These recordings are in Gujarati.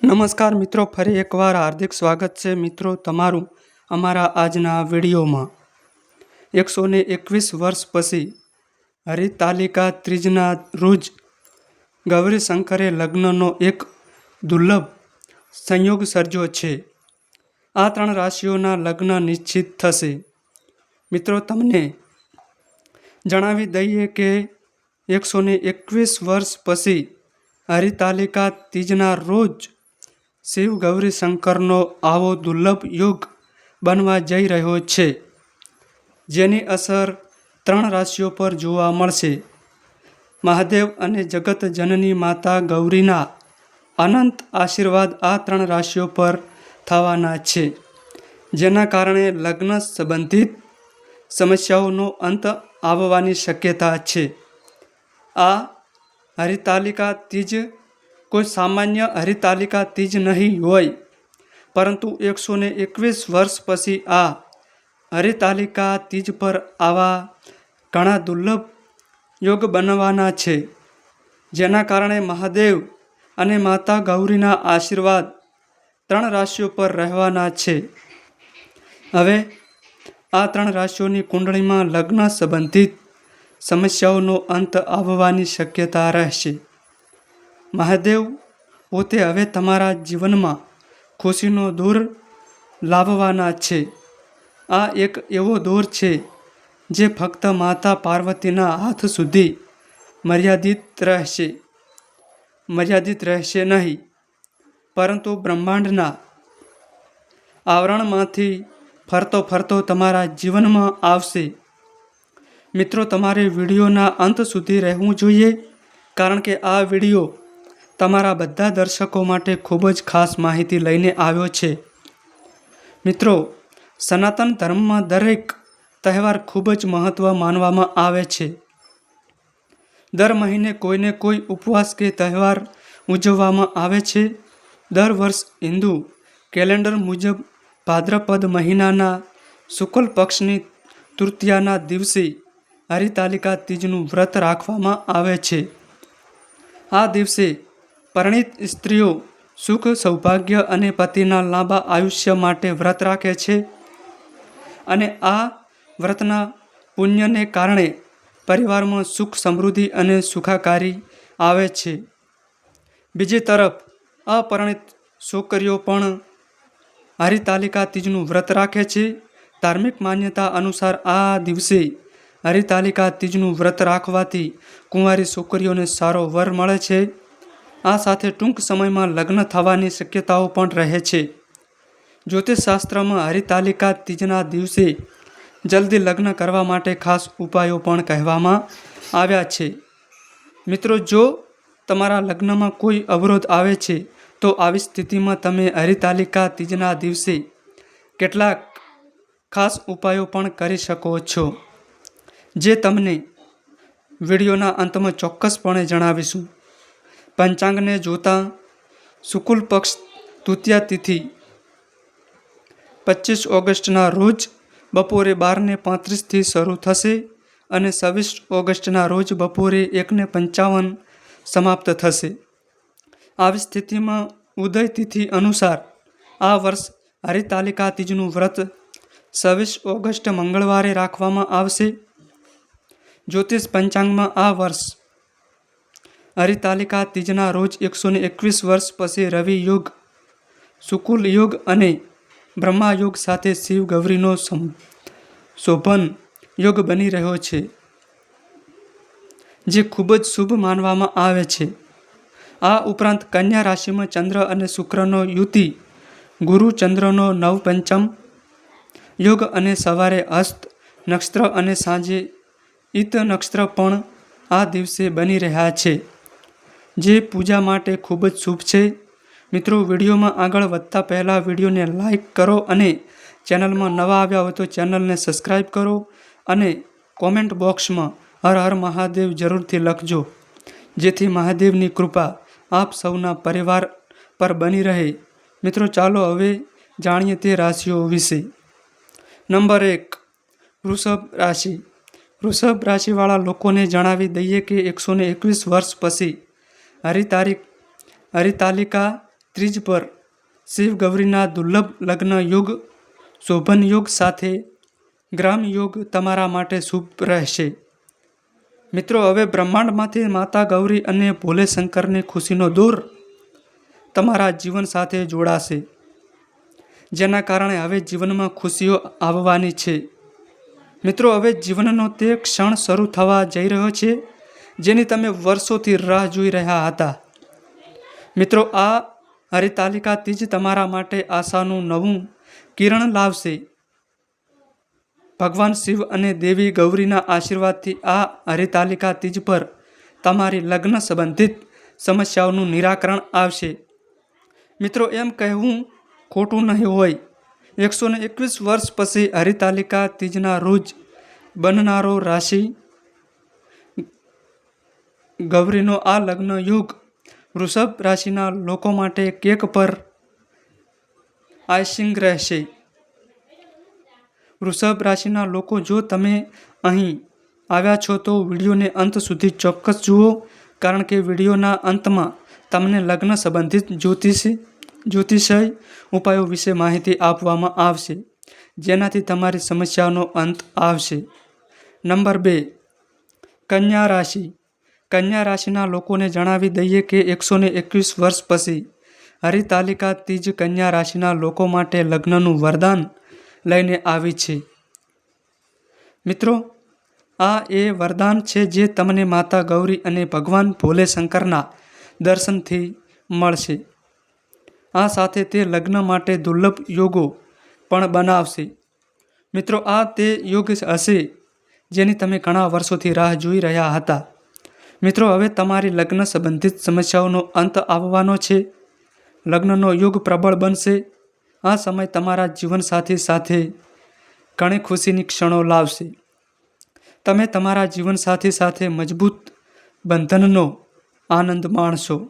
નમસ્કાર મિત્રો, ફરી એકવાર હાર્દિક સ્વાગત છે મિત્રો તમારું અમારા આજના વિડીયોમાં. એકસો ને એકવીસ વર્ષ પછી હરિતાલિકા ત્રીજના રોજ ગૌરીશંકરે લગ્નનો એક દુર્લભ સંયોગ સર્જ્યો છે. આ ત્રણ રાશિઓના લગ્ન નિશ્ચિત થશે. મિત્રો, તમને જણાવી દઈએ કે એકસો એકવીસ વર્ષ પછી હરિતાલિકા ત્રીજના રોજ શિવ ગૌરી શંકરનો આવો દુર્લભ યુગ બનવા જઈ રહ્યો છે, જેની અસર ત્રણ રાશિઓ પર જોવા મળશે. મહાદેવ અને જગત જનની માતા ગૌરીના અનંત આશીર્વાદ આ ત્રણ રાશિઓ પર થવાના છે, જેના કારણે લગ્ન સંબંધિત સમસ્યાઓનો અંત આવવાની શક્યતા છે. આ હરિતાલિકા તીજ કોઈ સામાન્ય હરિતાલિકા તીજ નહીં હોય. પરંતુ એકસો ને એકવીસ વર્ષ પછી આ હરિતાલિકા તીજ પર આવા ઘણા દુર્લભ યોગ બનવાના છે, જેના કારણે મહાદેવ અને માતા ગૌરીના આશીર્વાદ ત્રણ રાશિઓ પર રહેવાના છે. હવે આ ત્રણ રાશિઓની કુંડળીમાં લગ્ન સંબંધિત સમસ્યાઓનો અંત આવવાની શક્યતા રહેશે. મહાદેવ પોતે હવે તમારા જીવનમાં ખુશીનો દૂર લાવવાના છે. આ એક એવો દોર છે જે ફક્ત માતા પાર્વતીના હાથ સુધી મર્યાદિત રહેશે. મર્યાદિત રહેશે નહીં, પરંતુ બ્રહ્માંડના આવરણમાંથી ફરતો ફરતો તમારા જીવનમાં આવશે. મિત્રો, તમારે વિડીયોના અંત સુધી રહેવું જોઈએ, કારણ કે આ વીડિયો તમારા બધા દર્શકો માટે ખૂબ જ ખાસ માહિતી લઈને આવ્યો છે. મિત્રો, સનાતન ધર્મમાં દરેક તહેવાર ખૂબ જ મહત્ત્વ માનવામાં આવે છે. દર મહિને કોઈને કોઈ ઉપવાસ કે તહેવાર ઉજવવામાં આવે છે. દર વર્ષ હિન્દુ કેલેન્ડર મુજબ ભાદ્રપદ મહિનાના શુક્લ પક્ષની તૃતીયાના દિવસે હરિતાલિકા તીજનું વ્રત રાખવામાં આવે છે. આ દિવસે પરિણીત સ્ત્રીઓ સુખ, સૌભાગ્ય અને પતિના લાંબા આયુષ્ય માટે વ્રત રાખે છે અને આ વ્રતના પુણ્યને કારણે પરિવારમાં સુખ, સમૃદ્ધિ અને સુખાકારી આવે છે. બીજી તરફ, અપરિણિત છોકરીઓ પણ હરિતાલિકા તીજનું વ્રત રાખે છે. ધાર્મિક માન્યતા અનુસાર આ દિવસે હરિતાલિકા તીજનું વ્રત રાખવાથી કુંવારી છોકરીઓને સારો વર મળે છે. આ સાથે ટૂંક સમયમાં લગ્ન થવાની શક્યતાઓ પણ રહે છે. જ્યોતિષશાસ્ત્રમાં હરિતાલિકા તીજના દિવસે જલ્દી લગ્ન કરવા માટે ખાસ ઉપાયો પણ કહેવામાં આવ્યા છે. મિત્રો, જો તમારા લગ્નમાં કોઈ અવરોધ આવે છે, તો આવી સ્થિતિમાં તમે હરિતાલિકા તીજના દિવસે કેટલાક ખાસ ઉપાયો પણ કરી શકો છો, જે તમને વિડીયોના અંતમાં ચોક્કસપણે જણાવીશું. પંચાંગને જોતાં શુકુલ પક્ષ તૃતીયા તિથિ પચીસ ઓગસ્ટના રોજ બપોરે બારને પાંત્રીસથી શરૂ થશે અને છવ્વીસ ઓગસ્ટના રોજ બપોરે એકને પંચાવન સમાપ્ત થશે. આવી સ્થિતિમાં ઉદય તિથિ અનુસાર આ વર્ષ હરિતાલિકા તીજનું વ્રત છવ્વીસ ઓગસ્ટ મંગળવારે રાખવામાં આવશે. જ્યોતિષ પંચાંગમાં આ વર્ષ હરિતાલિકા તીજના રોજ એકસો એકવીસ વર્ષ પછી રવિ યોગ શુકુલ યોગ અને બ્રહ્મા યોગ સાથે શિવ ગૌરીનો શોભન યોગ બની રહ્યો છે, જે ખૂબ જ શુભ માનવામાં આવે છે. આ ઉપરાંત કન્યા રાશિમાં ચંદ્ર અને શુક્રનો યુતિ, ગુરુ ચંદ્રનો નવપંચમ યોગ અને સવારે હસ્ત નક્ષત્ર અને સાંજે ઈત નક્ષત્ર પણ આ દિવસે બની રહ્યા છે. જે પૂજા માટે ખૂબ જ શુભ છે. મિત્રો, વિડીયોમાં આગળ વધતા પહેલાં વિડીયોને લાઇક કરો અને ચેનલમાં નવા આવ્યા હોય તો ચેનલને સબસ્ક્રાઈબ કરો અને કોમેન્ટ બોક્સમાં હર હર મહાદેવ જરૂરથી લખજો. જેથી મહાદેવની કૃપા આપ સૌના પરિવાર પર બની રહે. મિત્રો, ચાલો હવે જાણીએ તે રાશિઓ વિશે. નંબર એક, વૃષભ રાશિ. વૃષભ રાશિવાળા લોકોને જણાવી દઈએ કે એકસો એકવીસ વર્ષ પછી હરિતારિક હરિતાલિકા ત્રીજ પર શિવ ગૌરીના દુર્લભ લગ્ન યોગ, શોભન યોગ સાથે ગ્રામ યોગ તમારા માટે શુભ રહેશે. મિત્રો, હવે બ્રહ્માંડમાંથી માતા ગૌરી અને ભોલે શંકરની ખુશીનો દૂર તમારા જીવન સાથે જોડાશે, જેના કારણે હવે જીવનમાં ખુશીઓ આવવાની છે. મિત્રો, હવે જીવનનો તે ક્ષણ શરૂ થવા જઈ રહ્યો છે. જેની તમે વર્ષોથી રાહ જોઈ રહ્યા હતા. મિત્રો, આ હરિતાલિકા જ તમારા માટે આશાનું નવું કિરણ લાવશે. ભગવાન શિવ અને દેવી ગૌરીના આશીર્વાદથી આ હરિતાલિકા તીજ પર તમારી લગ્ન સંબંધિત સમસ્યાઓનું નિરાકરણ આવશે. મિત્રો, એમ કહેવું ખોટું નહીં હોય. એકસો ને એકવીસ વર્ષ પછી હરિતાલિકા તીજના રોજ બનનારો રાશિ ગૌરીનો આ લગ્ન યોગ વૃષભ રાશિના લોકો માટે કેક પર આઈસિંગ રહેશે. વૃષભ રાશિના લોકો, જો તમે અહીં આવ્યા છો, તો વિડીયોને અંત સુધી ચોક્કસ જુઓ, કારણ કે વિડીયોના અંતમાં તમને લગ્ન સંબંધિત જ્યોતિષ, જ્યોતિષય ઉપાયો વિશે માહિતી આપવામાં આવશે, જેનાથી તમારી સમસ્યાનો અંત આવશે. નંબર બે, કન્યા રાશિ. કન્યા રાશિના લોકોને જણાવી દઈએ કે એકસો ને એકવીસ વર્ષ પછી હરિતાલિકા તીજ કન્યા રાશિના લોકો માટે લગ્નનું વરદાન લઈને આવી છે. મિત્રો, આ એ વરદાન છે જે તમને માતા ગૌરી અને ભગવાન ભોલે શંકરના દર્શનથી મળશે. આ સાથે તે લગ્ન માટે દુર્લભ યોગો પણ બનાવશે. મિત્રો, આ તે યોગ હશે જેની તમે ઘણા વર્ષોથી રાહ જોઈ રહ્યા હતા. મિત્રો, હવે તમારી લગ્ન સંબંધિત સમસ્યાઓનો અંત આવવાનો છે. લગ્નનો યુગ પ્રબળ બનશે. આ સમય તમારા જીવનસાથી સાથે ઘણી ખુશીની ક્ષણો લાવશે. તમે તમારા જીવનસાથી સાથે મજબૂત બંધનનો આનંદ માણશો.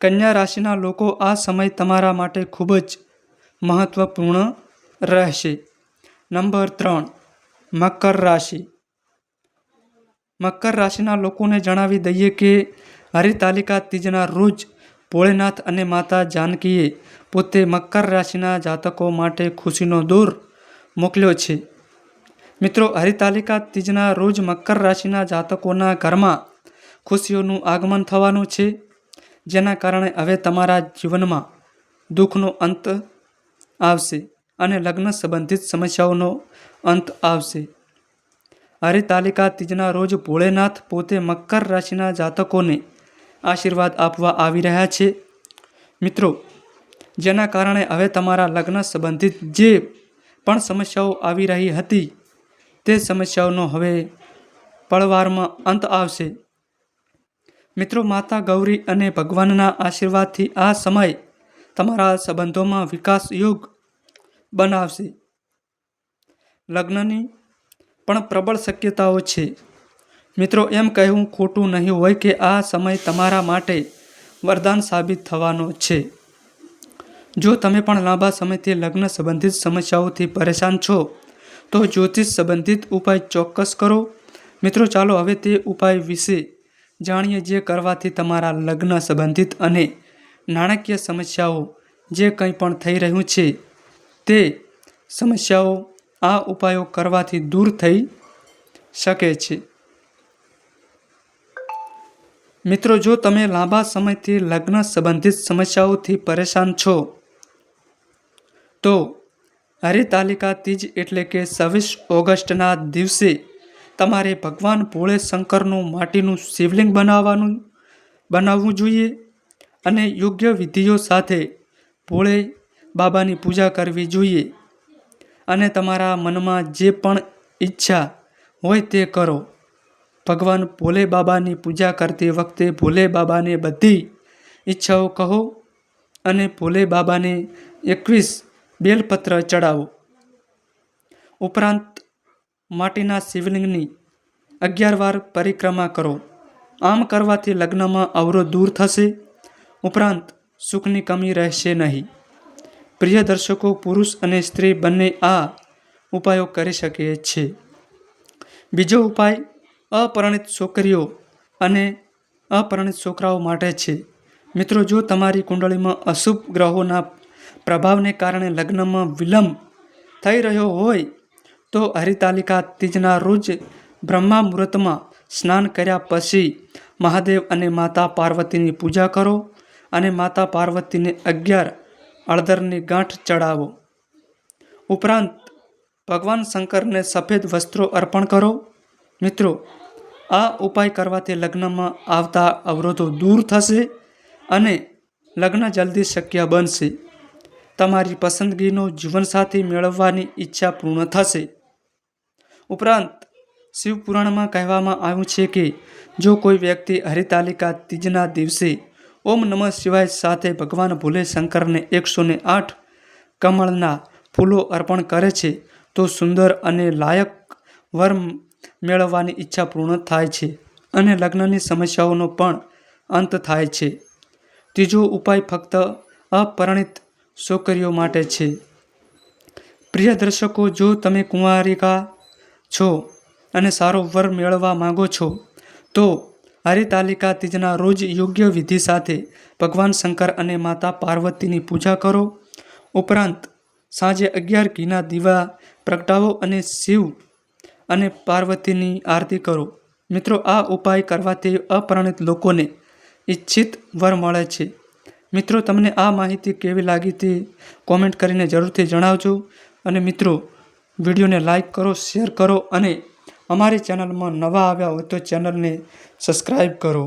કન્યા રાશિના લોકો આ સમય તમારા માટે ખૂબ જ મહત્વપૂર્ણ રહેશે. નંબર ત્રણ, મકર રાશિ. મકર રાશિના લોકોને જણાવી દઈએ કે હરિતાલિકા તીજના રોજ ભોળેનાથ અને માતા જાનકીએ પોતે મકર રાશિના જાતકો માટે ખુશીનો દોર મોકલ્યો છે. મિત્રો, હરિતાલિકા તીજના રોજ મકર રાશિના જાતકોના ઘરમાં ખુશીઓનું આગમન થવાનું છે, જેના કારણે હવે તમારા જીવનમાં દુઃખનો અંત આવશે અને લગ્ન સંબંધિત સમસ્યાઓનો અંત આવશે. હરિતાલિકા તીજના રોજ ભોળેનાથ પોતે મકર રાશિના જાતકોને આશીર્વાદ આપવા આવી રહ્યા છે. મિત્રો, જેના કારણે હવે તમારા લગ્ન સંબંધિત જે પણ સમસ્યાઓ આવી રહી હતી, તે સમસ્યાઓનો હવે પળવારમાં અંત આવશે. મિત્રો, માતા ગૌરી અને ભગવાનના આશીર્વાદથી આ સમય તમારા સંબંધોમાં વિકાસ યોગ બનાવશે. લગ્નની પણ પ્રબળ શક્યતાઓ છે. મિત્રો, એમ કહેવું ખોટું નહીં હોય કે આ સમય તમારા માટે વરદાન સાબિત થવાનો છે. જો તમે પણ લાંબા સમયથી લગ્ન સંબંધિત સમસ્યાઓથી પરેશાન છો, તો જ્યોતિષ સંબંધિત ઉપાય ચોક્કસ કરો. મિત્રો, ચાલો હવે તે ઉપાય વિશે જાણીએ જે કરવાથી તમારા લગ્ન સંબંધિત અને નાણાકીય સમસ્યાઓ જે કંઈ પણ થઈ રહ્યું છે, તે સમસ્યાઓ આ ઉપાયો કરવાથી દૂર થઈ શકે છે. મિત્રો, જો તમે લાંબા સમયથી લગ્ન સંબંધિત સમસ્યાઓથી પરેશાન છો, તો હરિતાલિકા તીજ એટલે કે છવ્વીસ ઓગસ્ટના દિવસે તમારે ભગવાન ભોળે શંકરનું માટીનું શિવલિંગ બનાવવાનું, બનાવવું જોઈએ અને યોગ્ય વિધિઓ સાથે ભોળે બાબાની પૂજા કરવી જોઈએ. અને તમારા મનમાં જે પણ ઈચ્છા હોય તે કરો. ભગવાન ભોલે બાબાની પૂજા કરતી વખતે ભોલે બાબાને બધી ઈચ્છાઓ કહો અને ભોલે બાબાને એકવીસ બેલપત્ર ચડાવો. ઉપરાંત માટીના શિવલિંગની અગિયાર વાર પરિક્રમા કરો. આમ કરવાથી લગ્નમાં અવરોધ દૂર થશે. ઉપરાંત સુખની કમી રહેશે નહીં. પ્રિય દર્શકો, પુરુષ અને સ્ત્રી બંને આ ઉપાયો કરી શકે છે. બીજો ઉપાય, અપરિણિત છોકરીઓ અને અપરિણિત છોકરાઓ માટે છે. મિત્રો, જો તમારી કુંડળીમાં અશુભ ગ્રહોના પ્રભાવને કારણે લગ્નમાં વિલંબ થઈ રહ્યો હોય, તો હરિતાલિકા તીજના રોજ બ્રહ્મા મુહૂર્તમાં સ્નાન કર્યા પછી મહાદેવ અને માતા પાર્વતીની પૂજા કરો અને માતા પાર્વતીને અગિયાર અળદરની ગાંઠ ચડાવો ઉપરાંત ભગવાન શંકરને સફેદ વસ્ત્રો અર્પણ કરો. મિત્રો, આ ઉપાય કરવાથી લગ્નમાં આવતા અવરોધો દૂર થશે અને લગ્ન જલ્દી શક્ય બનશે. તમારી પસંદગીનો જીવનસાથી મેળવવાની ઈચ્છા પૂર્ણ થશે. ઉપરાંત, શિવપુરાણમાં કહેવામાં આવ્યું છે કે, જો કોઈ વ્યક્તિ હરિતાલિકા તીજના દિવસે ઓમ નમઃ શિવાય સાથે ભગવાન ભોલે શંકરને એકસો ને આઠ કમળના ફૂલો અર્પણ કરે છે. તો સુંદર અને લાયક વર મેળવવાની ઈચ્છા પૂર્ણ થાય છે અને લગ્નની સમસ્યાઓનો પણ અંત થાય છે. ત્રીજો ઉપાય ફક્ત અપરિણિત છોકરીઓ માટે છે. પ્રિય દર્શકો, જો તમે કુંવારિકા છો અને સારો વર મેળવવા માંગો છો, તો હરિતાલિકા તીજના રોજ યોગ્ય વિધિ સાથે ભગવાન શંકર અને માતા પાર્વતીની પૂજા કરો. ઉપરાંત, સાંજે અગિયાર ઘીના દીવા, પ્રગટાવો અને શિવ અને પાર્વતીની આરતી કરો. મિત્રો, આ ઉપાય કરવાથી અપરિણિત લોકોને ઈચ્છિત વર મળે છે. મિત્રો, તમને આ માહિતી કેવી લાગી તે કોમેન્ટ કરીને જરૂરથી જણાવજો. અને મિત્રો, વિડીયોને લાઈક કરો, શેર કરો અને અમારી ચેનલમાં નવા આવ્યા હોય તો ચેનલને સબસ્ક્રાઈબ કરો.